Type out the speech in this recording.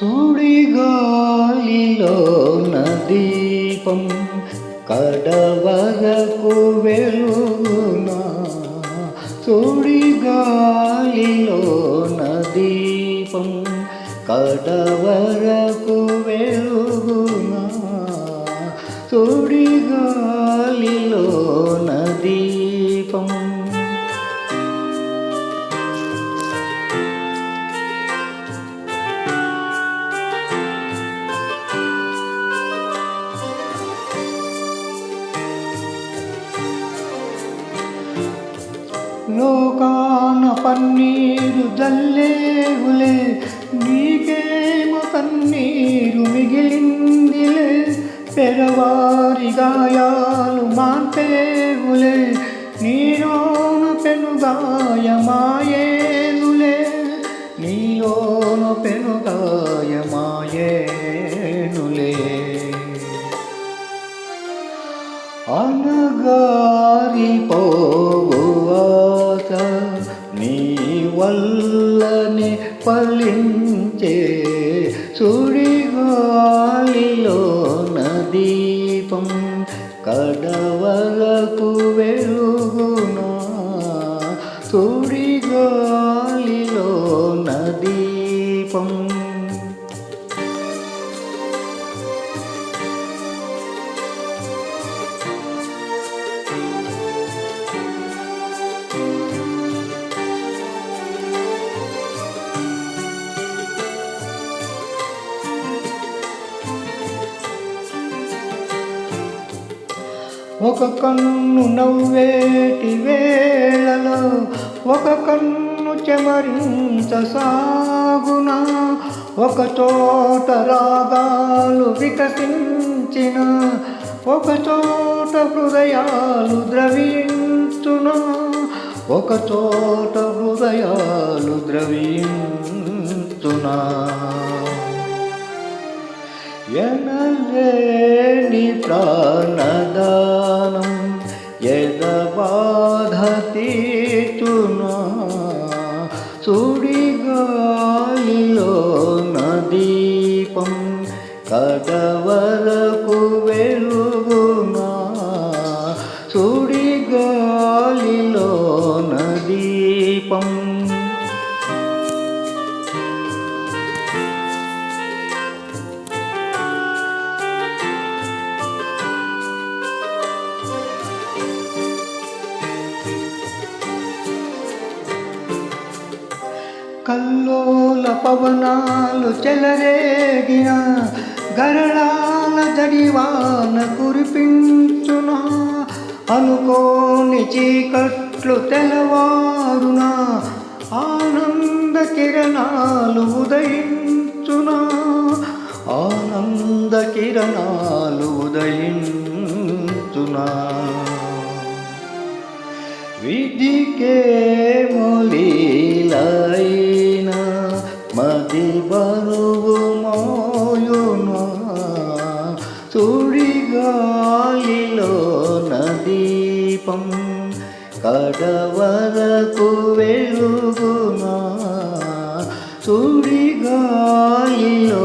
సుడిగాలిలో దీపం కడవగకు వెలుగునా? సుడిగాలిలో దీపం కడవరకు వెలుగునా? సుడిగాలిలో దీపం లోకాన పన్నీరు జల్లేవులే నీకేమో కన్నీరు మిగిలిందిలే. పెరవారి గాయాలు మాంటేవులే నీలోన పెనుగాయమాయేనులే అనగారిపోవాత నీ వల్లనే ఫలించే సుడిగాలిలో నదీపం కడవలకు వెలుగునా సుడిగాలిలో ఒక కన్ను నవ్వేటి వేళలో ఒక కన్ను చెమరింత సాగునా ఒక చోట రాగాలు వికసించిన ఒక చోట హృదయాలు ద్రవించున ఒక చోట హృదయాలు ద్రవించునా. ఎనలే ప్రాణదానం ఎదబాధ తీర్చునా సుడిగాలిలో దీపం కడవరకు వెలుగునా సుడిగాలిలో కల్లోల పవనాలు చెలరేగిన గరళాల దడివాన కురిపించునా అనుకోని చీకట్లు తెలవారునా ఆనంద కిరణాలు ఉదయించునా ఆనంద కిరణాలు ఉదయించునా. విధికే మొలీలైన సుడిగాలిలో నదీపం కడవరకు వెలుగునా? సుడిగాలిలో